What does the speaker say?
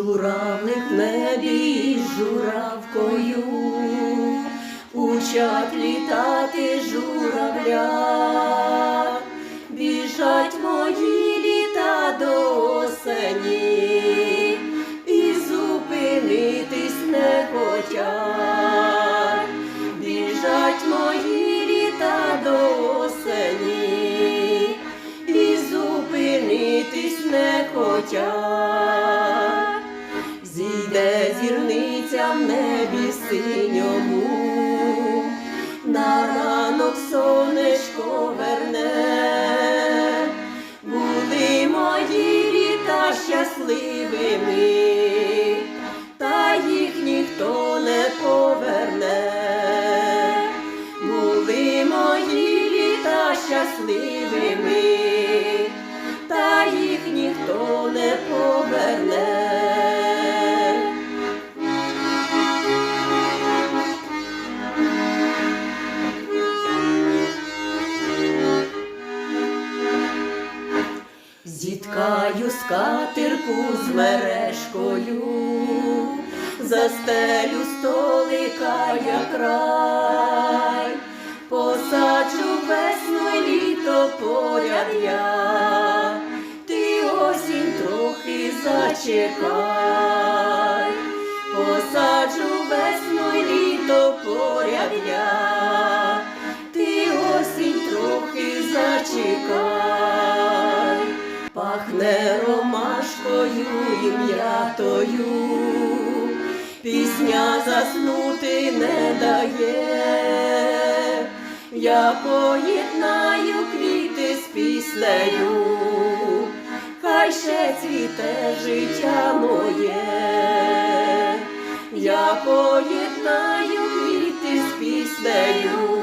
Журавлик в небі журавкою, учать літати журавля, біжать мої літа до осені. Синьому, на ранок сонечко верне, були мої літа щасливими, та їх ніхто не поверне, були мої літа щасливими, Зіткаю скатерку з мережкою, застелю столика я край, посаджу весну й літо поряд я, ти осінь трохи зачекай, посаджу весну й літо поряд я, ти осінь трохи зачекай. Пахне ромашкою і м'ятою, пісня заснути не дає, я поєднаю квіти з піснею, хай ще цвіте життя моє, я поєднаю квіти з піснею,